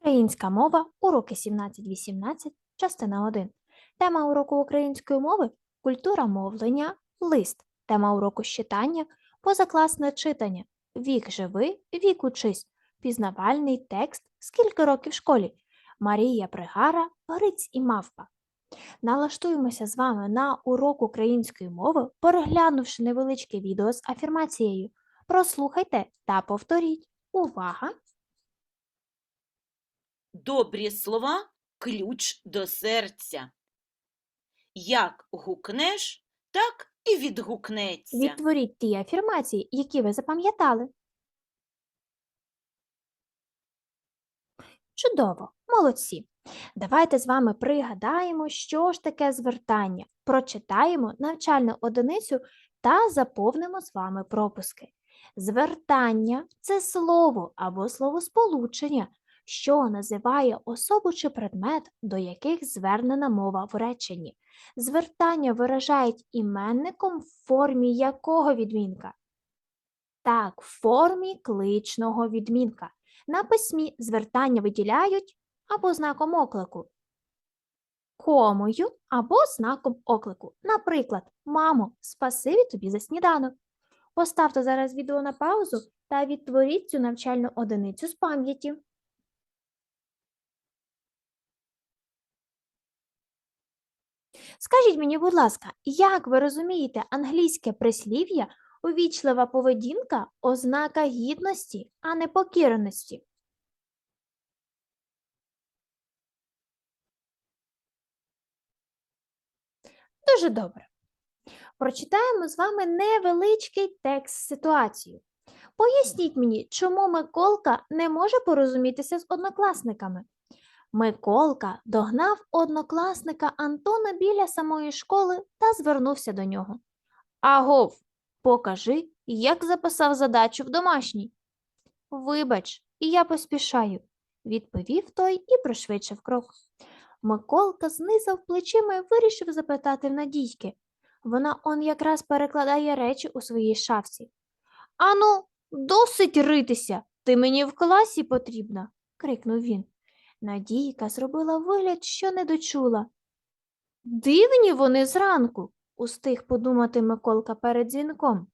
Українська мова, уроки 17-18, частина 1. Тема уроку української мови культура мовлення, лист. Тема уроку читання, позакласне читання, вік живи, вік учись, пізнавальний текст, скільки років в школі, Марія Пригара, Гриць і Мавпа. Налаштуємося з вами на урок української мови, переглянувши невеличке відео з афірмацією. Прослухайте та повторіть. Увага! Добрі слова ключ до серця. Як гукнеш, так і відгукнеться. Відтворіть ті афірмації, які ви запам'ятали. Чудово, молодці. Давайте з вами пригадаємо, що ж таке звертання, прочитаємо навчальну одиницю та заповнимо з вами пропуски. Звертання це слово або словосполучення, що називає особу чи предмет, до яких звернена мова в реченні. Звертання виражають іменником в формі якого відмінка? Так, в формі кличного відмінка. На письмі звертання виділяють або знаком оклику, комою або знаком оклику. Наприклад, мамо, спасибі тобі за сніданок. Поставте зараз відео на паузу та відтворіть цю навчальну одиницю з пам'яті. Скажіть мені, будь ласка, як ви розумієте англійське прислів'я увічлива поведінка ознака гідності, а не покірності? Дуже добре. Прочитаємо з вами невеличкий текст ситуацію. Поясніть мені, чому Миколка не може порозумітися з однокласниками. Миколка догнав однокласника Антона біля самої школи та звернувся до нього. Агов, покажи, як записав задачу в домашній. Вибач, я поспішаю, відповів той і пришвидшив крок. Миколка знизав плечима і вирішив запитати в Надійки. Вона он якраз перекладає речі у своїй шафці. Ану, досить ритися, ти мені в класі потрібна, крикнув він. Надійка зробила вигляд, що не дочула. Дивні вони зранку, устиг подумати Миколка перед дзвінком.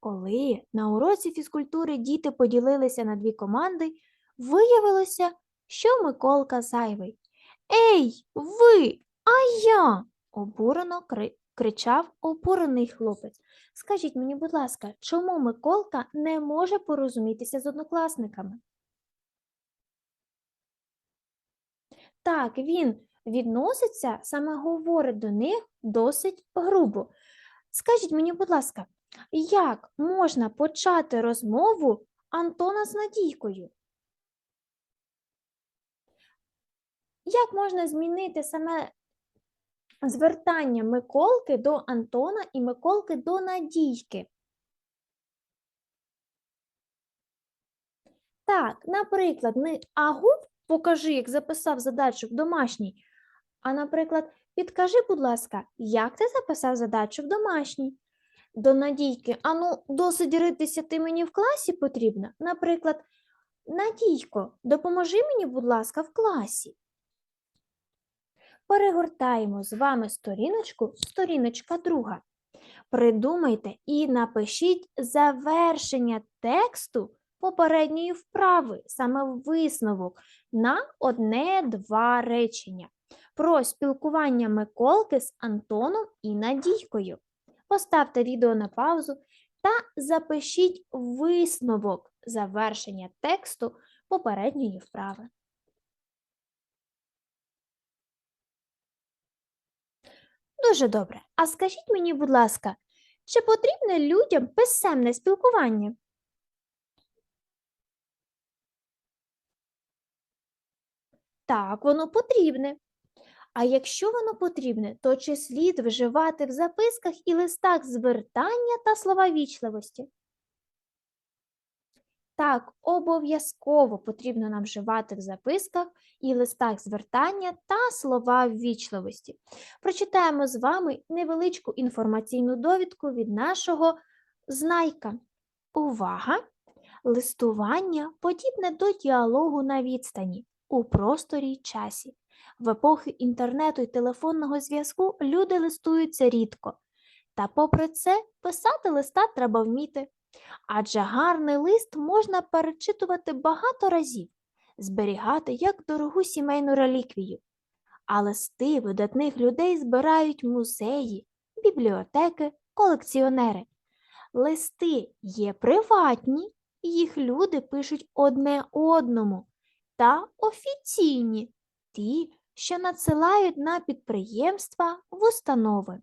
Коли на уроці фізкультури діти поділилися на дві команди, виявилося, що Миколка зайвий. Ей, ви, а я. обурено кри- кричав обурений хлопець. Скажіть мені, будь ласка, чому Миколка не може порозумітися з однокласниками? Так, він відноситься, саме говорить до них досить грубо. Скажіть мені, будь ласка, як можна почати розмову Антона з Надійкою? Як можна змінити саме звертання Миколки до Антона і Миколки до Надійки? Так, наприклад, не агу покажи, як записав задачу в домашній. А, наприклад, підкажи, будь ласка, як ти записав задачу в домашній? До Надійки, ану, досить ритися ти мені в класі потрібно. Наприклад, Надійко, допоможи мені, будь ласка, в класі. Перегортаємо з вами сторіночку, сторіночка друга. Придумайте і напишіть завершення тексту попередньої вправи, саме висновок на одне-два речення про спілкування Миколки з Антоном і Надійкою. Поставте відео на паузу та запишіть висновок завершення тексту попередньої вправи. Дуже добре. А скажіть мені, будь ласка, чи потрібне людям писемне спілкування? Так, воно потрібне. А якщо воно потрібне, то чи слід вживати в записках і листах звертання та слова вічливості? Так, обов'язково потрібно нам вживати в записках і листах звертання та слова ввічливості. Прочитаємо з вами невеличку інформаційну довідку від нашого знайка. Увага! Листування подібне до діалогу на відстані у просторі й часі. В епохи інтернету і телефонного зв'язку люди листуються рідко. Та попри це, писати листа треба вміти. Адже гарний лист можна перечитувати багато разів, зберігати як дорогу сімейну реліквію. А листи видатних людей збирають музеї, бібліотеки, колекціонери. Листи є приватні, їх люди пишуть одне одному, та офіційні, ті, що надсилають на підприємства в установи.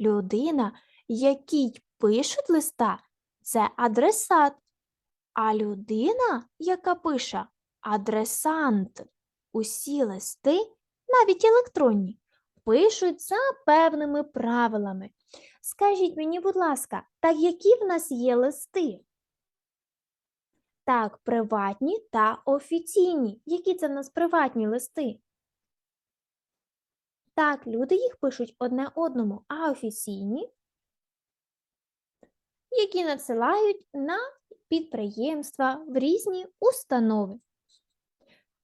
Людина, якій пишуть листа, це адресат, а людина, яка пише адресант. Усі листи, навіть електронні, пишуть за певними правилами. Скажіть мені, будь ласка, так які в нас є листи? Так, приватні та офіційні. Які це в нас приватні листи? Так, люди їх пишуть одне одному, а офіційні, які надсилають на підприємства в різні установи.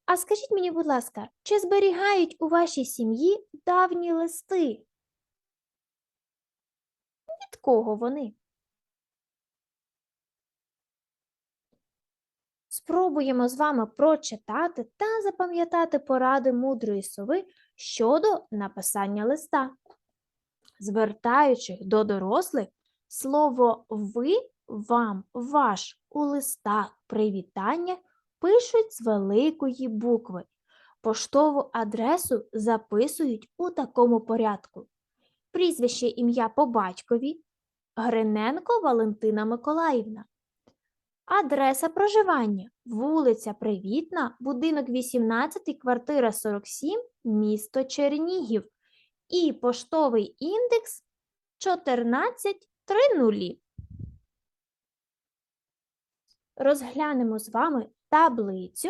А скажіть мені, будь ласка, чи зберігають у вашій сім'ї давні листи? Від кого вони? Спробуємо з вами прочитати та запам'ятати поради мудрої сови щодо написання листа. Звертаючи до дорослих, слово ви, вам, ваш у листах привітання пишуть з великої букви. Поштову адресу записують у такому порядку. Прізвище ім'я по батькові Гриненко Валентина Миколаївна. Адреса проживання вулиця Привітна, будинок 18, квартира 47, місто Чернігів. І поштовий індекс 1430. Розглянемо з вами таблицю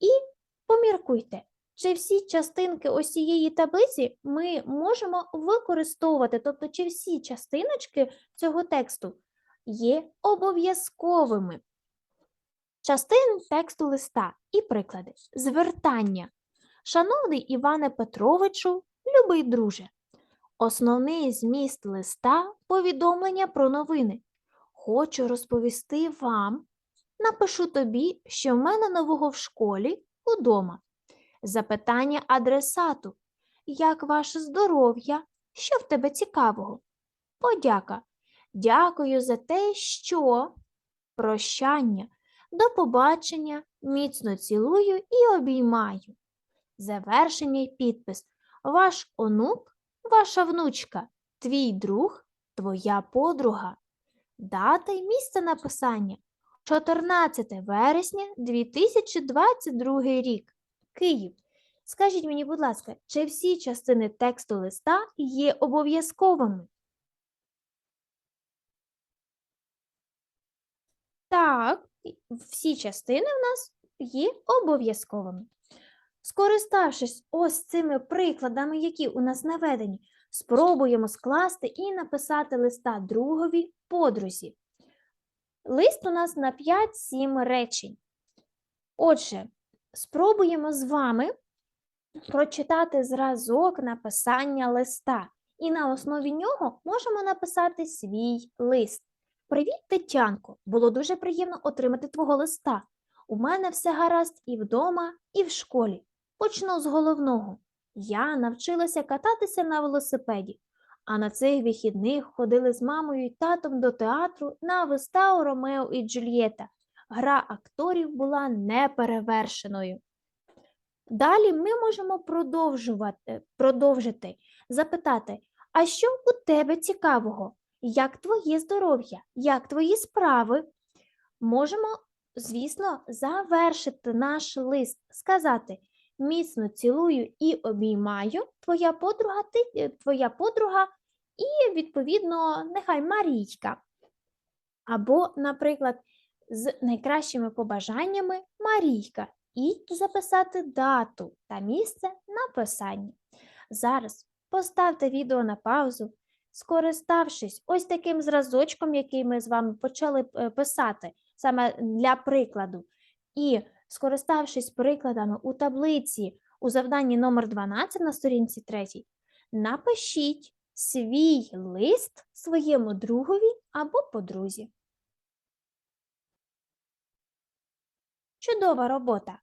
і поміркуйте, чи всі частинки ось цієї таблиці ми можемо використовувати, тобто чи всі частиночки цього тексту є обов'язковими. Частини тексту листа і приклади. Звертання. Шановний Іване Петровичу, любий друже. Основний зміст листа повідомлення про новини. Хочу розповісти вам. Напишу тобі, що в мене нового в школі удома. Запитання адресату. Як ваше здоров'я? Що в тебе цікавого? Подяка. Дякую за те, що прощання. До побачення, міцно цілую і обіймаю. Завершення й підпис. Ваш онук, ваша внучка, твій друг, твоя подруга. Дата й місце написання 14 вересня 2022 рік. Київ. Скажіть мені, будь ласка, чи всі частини тексту листа є обов'язковими? Так, всі частини в нас є обов'язковими. Скориставшись ось цими прикладами, які у нас наведені, спробуємо скласти і написати листа другові подрузі. Лист у нас на 5-7 речень. Отже, спробуємо з вами прочитати зразок написання листа, і на основі нього можемо написати свій лист. Привіт, Тетянко! Було дуже приємно отримати твого листа. У мене все гаразд і вдома, і в школі. Почну з головного. Я навчилася кататися на велосипеді, а на цих вихідних ходили з мамою і татом до театру на виставу Ромео і Джульєта. Гра акторів була неперевершеною. Далі ми можемо продовжувати, продовжити, запитати, а що у тебе цікавого? Як твоє здоров'я? Як твої справи? Можемо, звісно, завершити наш лист, сказати міцно цілую і обіймаю твоя подруга, ти, е, твоя подруга і, відповідно, нехай Марійка. Або, наприклад, з найкращими побажаннями Марійка і записати дату та місце написання. Зараз поставте відео на паузу, скориставшись ось таким зразочком, який ми з вами почали е, писати, саме для прикладу. І, скориставшись прикладами у таблиці у завданні номер 12 на сторінці 3, напишіть свій лист своєму другові або подрузі. Чудова робота!